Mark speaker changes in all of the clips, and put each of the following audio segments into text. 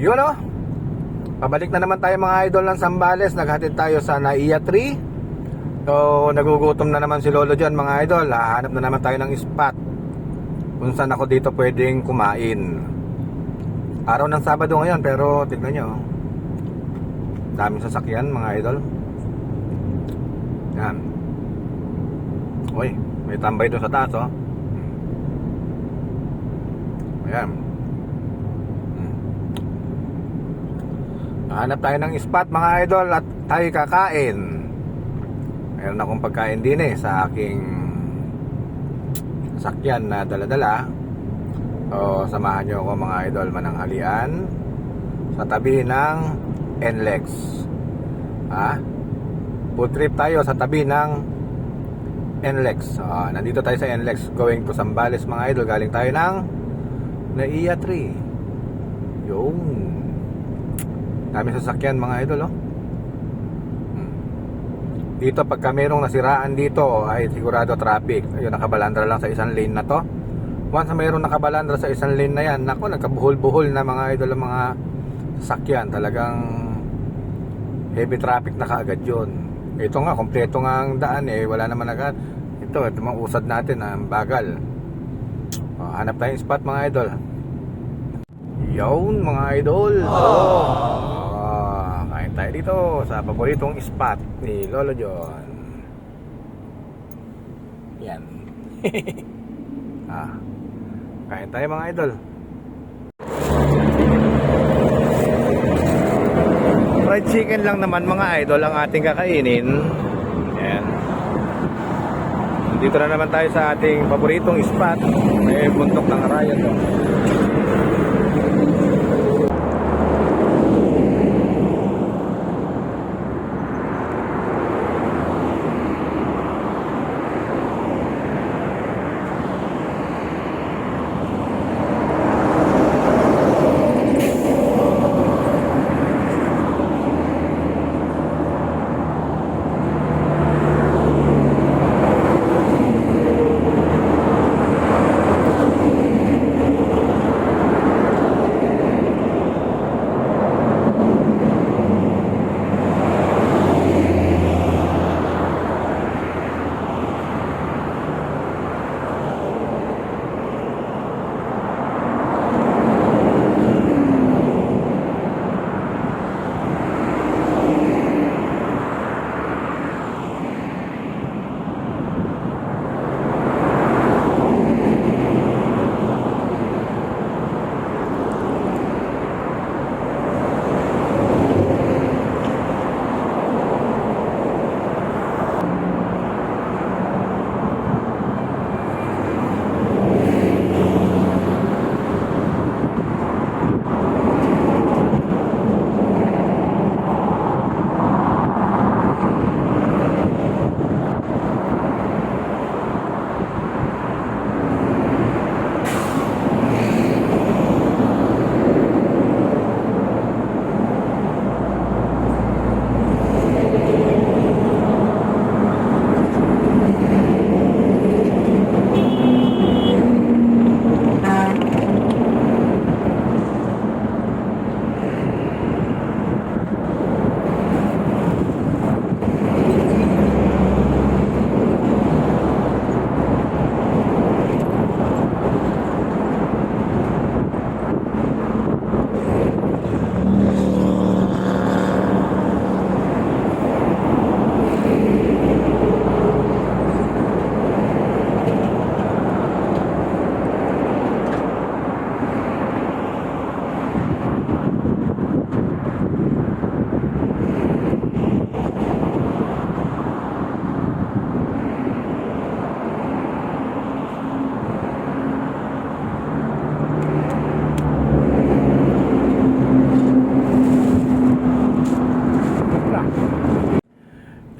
Speaker 1: Yun o. Pabalik na naman tayo mga idol ng Sambales. Naghatid tayo sa Naiya 3. So, nagugutom na naman si Lolo dyan mga idol. Hahanap na naman tayo ng spot. Kung saan ako dito pwedeng kumain. Araw ng Sabado ngayon pero tignan nyo. Daming sasakyan mga idol. Yan. Uy, may tambay doon sa taas oh. Ayan. Hanap tayo ng spot mga idol at tayo kakain. Meron akong pagkain din eh sa aking sakyan na daladala. O samahan nyo ako mga idol mananghalian sa tabi ng NLEX. Ha? Food trip tayo sa tabi ng NLEX. Ah, nandito tayo sa NLEX going to Sambales mga idol. Galing tayo ng Naiya 3. Yung dami sasakyan mga idol oh. Dito pagka merong nasiraan dito ay sigurado traffic. Ayun nakabalandra lang sa isang lane na to. Once mayroong nakabalandra sa isang lane na yan, nako nagkabuhol-buhol na mga idol ang mga sasakyan. Talagang heavy traffic na kaagad yun. Ito nga, kompleto nga ang daan eh. Wala naman agad. Ito, ito mga usad natin, ang bagal. Oh, hanap tayong spot mga idol. Yun mga idol. Oh, tayo dito sa paboritong spot ni Lolo John. Yan. ah, kain tayo mga idol. Fried chicken lang naman mga idol ang ating kakainin. Yan. Dito na naman tayo sa ating paboritong spot. May buntok ng Arayat. Oh.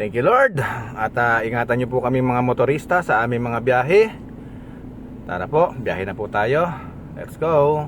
Speaker 1: Thank you Lord. At ah, ingatan niyo po kami mga motorista sa aming mga biyahe. Tara po, biyahe na po tayo. Let's go.